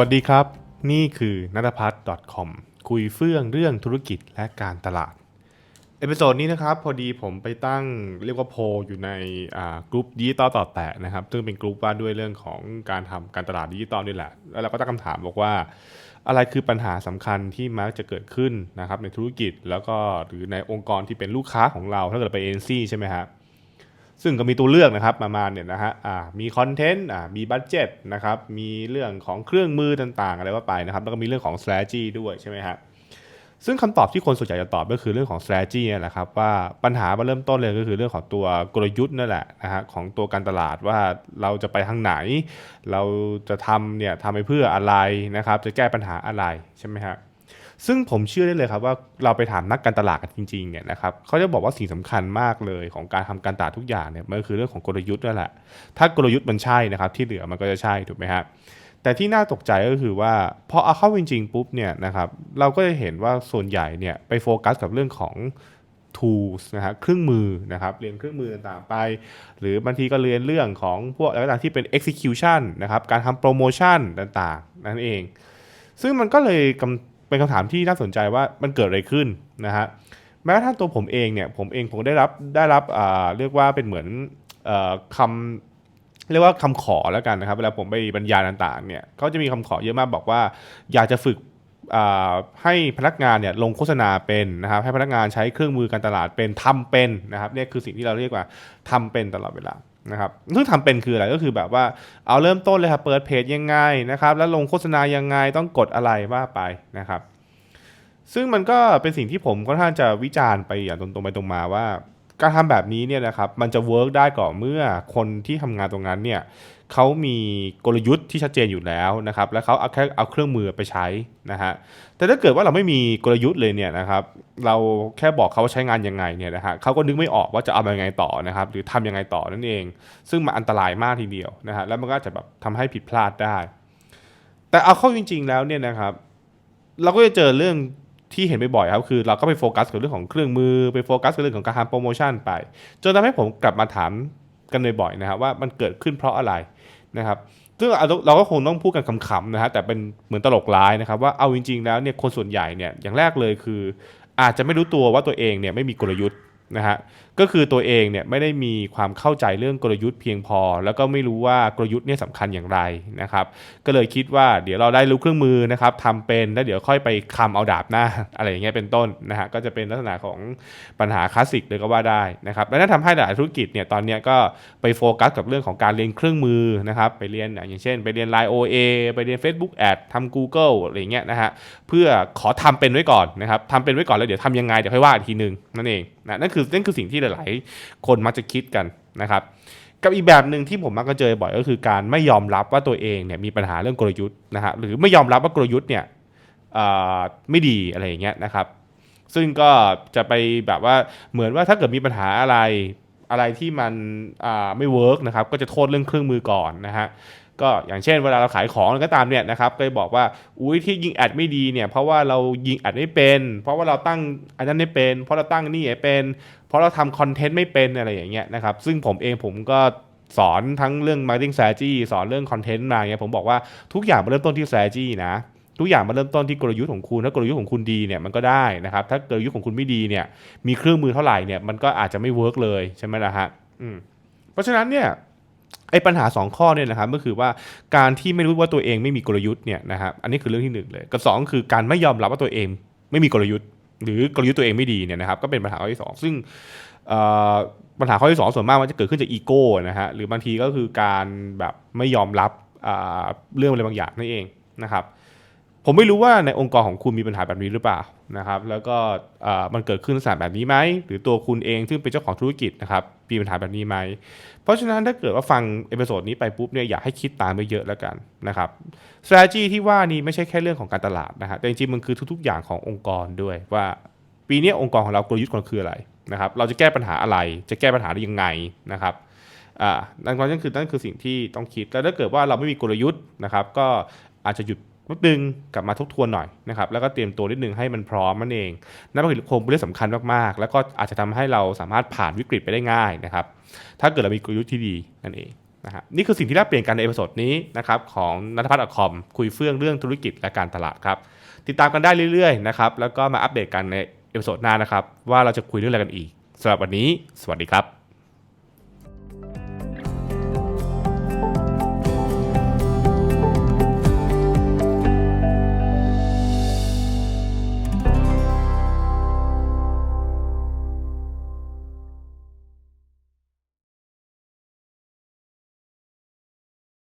วัสดีครับ นี่คือนัทพัฒน์ .com คุยเฟื่องเรื่องธุรกิจและการตลาด เอพิโซดนี้นะครับ พอดีผมไปตั้งเรียกว่าโพลอยู่ในกลุ่มดิจิตอลต่อแตะนะครับ ซึ่งเป็นกลุ่มว่าด้วยเรื่องของการทำการตลาดดิจิตอลนี่แหละ แล้วเราก็ตั้งคำถามบอกว่า อะไรคือปัญหาสำคัญที่มักจะเกิดขึ้นนะครับในธุรกิจแล้วก็หรือในองค์กรที่เป็นลูกค้าของเราถ้าเกิดไปเอ็นซี่ใช่ไหมครับ ซึ่งก็มีตัวเลือกนะครับประมาณเนี่ยนะฮะอ่ามีคอนเทนต์อ่ามีบัตเจ็ตนะครับมีเรื่องของเครื่องมือต่างๆ อะไรว่าไปนะครับแล้วก็มีเรื่องของ strategy ด้วยใช่ไหมฮะซึ่งคำตอบที่คนส่วนใหญ่จะตอบก็คือเรื่องของ strategy นี่แหละครับว่าปัญหามาเริ่มต้นเลยก็คือเรื่องของตัวกลยุทธ์นั่นแหละนะฮะของตัวการตลาดว่าเราจะไปทางไหน เราจะทำเนี่ยทำไปเพื่ออะไรนะครับจะแก้ปัญหาอะไรใช่ไหมฮะ ซึ่งผมเชื่อได้เลยครับว่าเราไปถามนักการตลาดกันจริงๆเนี่ยนะครับเขาจะบอกว่าสิ่งสำคัญมากเลยของการทำการตลาดทุกอย่างเนี่ยมันก็คือเรื่องของกลยุทธ์นั่นแหละ ถ้ากลยุทธ์มันใช่นะครับที่เหลือมันก็จะใช่ถูกไหมฮะแต่ที่น่าตกใจก็คือว่าพอเอาเข้าจริงๆปุ๊บเนี่ยนะครับเราก็จะเห็นว่าส่วนใหญ่เนี่ยไปโฟกัสกับเรื่องของ tools นะฮะเครื่องมือนะครับเรียนเครื่องมือต่างๆไป หรือบางทีก็เรียนเรื่องของพวกอะไรต่างๆที่เป็น execution นะครับการทำโปรโมชั่นต่างๆ นั่นเอง ซึ่งมันก็เลยกำ เป็นคำถามที่น่าสนใจว่ามันเกิดอะไรขึ้นนะฮะแม้กระทั่งตัวผมเองเนี่ยผมเองผมได้รับได้รับเรียกว่าเป็นเหมือนอคำเรียกว่าคำขอแล้วกันนะครับเวลาผมไปบรรยายต่างๆเนี่ยเขาจะมีคำขอเยอะมากบอกว่า อยากจะฝึกให้พนักงานเนี่ยลงโฆษณาเป็นนะครับให้พนักงานใช้เครื่องมือการตลาดเป็นทำเป็นนะครับเนี่ยคือสิ่งที่เราเรียกว่าทำเป็นตลอดเวลา นะครับซึ่งทำเป็นคืออะไรก็คือแบบว่าเอาเริ่มต้นเลยครับเปิดเพจยังไงนะครับ แล้วลงโฆษณายังไงต้องกดอะไรว่าไปนะครับ ซึ่งมันก็เป็นสิ่งที่ผมค่อนข้างจะวิจารณ์ไปอย่างตรงๆไปตรงมาว่า การทำแบบนี้เนี่ยนะครับมันจะเวิร์กได้ก่อนเมื่อคนที่ทำงานตรงนั้นเนี่ยเขามีกลยุทธ์ที่ชัดเจนอยู่แล้วนะครับแล้วเขาเอาแค่เอาเครื่องมือไปใช้นะฮะแต่ถ้าเกิดว่าเราไม่มีกลยุทธ์เลยเนี่ยนะครับเราแค่บอกเขาว่าใช้งานยังไงเนี่ยนะฮะเขาก็นึกไม่ออกว่าจะเอายังไงต่อนะครับหรือทำยังไงต่อนั่นเอง ซึ่งมันอันตรายมากทีเดียวนะฮะแล้วมันก็จจะแบบทำให้ผิดพลาดได้ แต่เอาเข้าจริง ๆแล้วเนี่ยนะครับเราก็จะเจอเรื่อง ที่เห็นบ่อยๆครับคือเราก็ไปโฟกัสกับเรื่องของเครื่องมือไปโฟกัสกับเรื่องของการทำโปรโมชั่นไป จนทำให้ผมกลับมาถามกันบ่อยๆนะครับว่ามันเกิดขึ้นเพราะอะไรนะครับซึ่งเราเราก็คงต้องพูดกันขำๆนะฮะแต่เป็นเหมือนตลกร้ายนะครับว่าเอาจริง ๆ แล้วเนี่ยคนส่วนใหญ่เนี่ยอย่างแรกเลยคือ อาจจะไม่รู้ตัวว่าตัวเองเนี่ยไม่มีกลยุทธ์นะฮะ ก็คือตัวเองเนี่ยไม่ได้มีความเข้าใจเรื่องกลยุทธ์เพียงพอ แล้วก็ไม่รู้ว่ากลยุทธ์เนี่ยสำคัญอย่างไรนะครับก็เลยคิดว่าเดี๋ยวเราได้รู้เครื่องมือนะครับทำเป็นแล้วเดี๋ยวค่อยไปคำเอาดาบหน้าอะไรอย่างเงี้ยเป็นต้นนะฮะก็จะเป็นลักษณะของปัญหาคลาสสิกเลยก็ว่าได้นะครับและนั่นทำให้หลายธุรกิจเนี่ยตอนเนี้ยก็ไปโฟกัสกับเรื่องของการเรียนเครื่องมือนะครับไปเรียนอย่างเช่น ไปเรียน Line OA ไปเรียน Facebook Ad ทำ Google อะไรอย่างเงี้ยนะฮะเพื่อขอทำเป็นไว้ก่อนนะครับทำเป็นไว้ก่อนแล้วเดี๋ยวทำยังไงเดี๋ยวค่อยว่าอีกทีหนึ่งนั่นเองนะนั่นคือนั่นคือสิ่งที่หลายๆ คนมักจะคิดกันนะครับ กับอีกแบบหนึ่งที่ผมมักจะเจอบ่อยก็คือการไม่ยอมรับว่าตัวเองเนี่ยมีปัญหาเรื่องกลยุทธ์นะฮะหรือไม่ยอมรับว่ากลยุทธ์เนี่ยไม่ดีอะไรอย่างเงี้ยนะครับ ซึ่งก็จะไปแบบว่าเหมือนว่าถ้าเกิดมีปัญหาอะไรอะไรที่มันไม่เวิร์กนะครับก็จะโทษเรื่องเครื่องมือก่อนนะฮะ ก็อย่างเช่นเวลาเราขายของก็ตามเนี่ยนะครับก็จะบอกว่าอุ้ยที่ยิงแอดไม่ดีเนี่ยเพราะว่าเรายิงแอดไม่เป็น เพราะว่าเราตั้งอันนั้นไม่เป็น เพราะเราตั้งนี่ไม่เป็น เพราะเราทำคอนเทนต์ไม่เป็นอะไรอย่างเงี้ยนะครับซึ่งผมเองผมก็สอนทั้งเรื่อง marketing strategy สอนเรื่องคอนเทนต์มาเงี้ยผมบอกว่าทุกอย่างมาเริ่มต้นที่ strategy นะทุกอย่างมาเริ่มต้นที่กลยุทธ์ของคุณ ถ้ากลยุทธ์ของคุณดีเนี่ยมันก็ได้นะครับ ถ้ากลยุทธ์ของคุณไม่ดีเนี่ย มีเครื่องมือเท่าไหร่เนี่ยมันก็อาจจะไม่เวิร์กเลยใช่ไหมล่ะฮะ อืม เพราะฉะนั้นเนี่ย ไอ้ปัญหา 2 ข้อเนี่ยนะครับก็คือว่าการที่ไม่รู้ว่าตัวเองไม่มีกลยุทธ์เนี่ยนะครับอันนี้คือเรื่องที่หนึ่งเลย กับสองคือการไม่ยอมรับว่าตัวเองไม่มีกลยุทธ์ หรือกลยุทธ์ตัวเองไม่ดีเนี่ยนะครับก็เป็นปัญหาข้อที่สองซึ่งปัญหาข้อที่สองส่วนมากมันจะเกิดขึ้นจากอีโก้นะฮะหรือบางทีก็คือการแบบไม่ยอมรับเรื่องอะไรบางอย่างนั่นเองนะครับผมไม่รู้ว่าในองค์กรของคุณมีปัญหาแบบนี้หรือเปล่านะครับแล้วก็มันเกิดขึ้นลักษณะแบบนี้ไหมหรือตัวคุณเองซึ่งเป็นเจ้าของธุรกิจนะครับ มีปัญหาแบบนี้ไหม เพราะฉะนั้นถ้าเกิดว่าฟังเอพิโซดนี้ไปปุ๊บเนี่ยอยากให้คิดตามไปเยอะแล้วกันนะครับ strategy ที่ว่านี้ไม่ใช่แค่เรื่องของการตลาดนะฮะแต่จริงๆมันคือทุกๆอย่างขององค์กรด้วยว่าปีนี้องค์กรของเรากลยุทธ์ของเราคืออะไรนะครับ เราจะแก้ปัญหาอะไร จะแก้ปัญหาได้ยังไงนะครับอ่านั่นก็นั่นคือนั่นคือสิ่งที่ต้องคิด แล้วถ้าเกิดว่าเราไม่มีกลยุทธ์นะครับ ก็อาจจะหยุด นิดนึงกลับมาทบทวนหน่อยนะครับแล้วก็เตรียมตัวนิดนึงให้มันพร้อมนั่นเองนั่นเป็นคงเป็นเรื่องสำคัญมากๆ แล้วก็อาจจะทำให้เราสามารถผ่านวิกฤตไปได้ง่ายนะครับถ้าเกิดเรามีกลยุทธ์ที่ดีนั่นเองนะฮะนี่คือสิ่งที่แลกเปลี่ยนกันในเอพิโซดนี้นะครับของนัทพัฒน์ .com คุยเฟื่องเรื่องธุรกิจและการตลาดครับติดตามกันได้เรื่อยๆนะครับแล้วก็มาอัปเดตกันในเอพิโซดหน้านะครับว่าเราจะคุยเรื่องอะไรกันอีกสำหรับวันนี้ สวัสดีครับ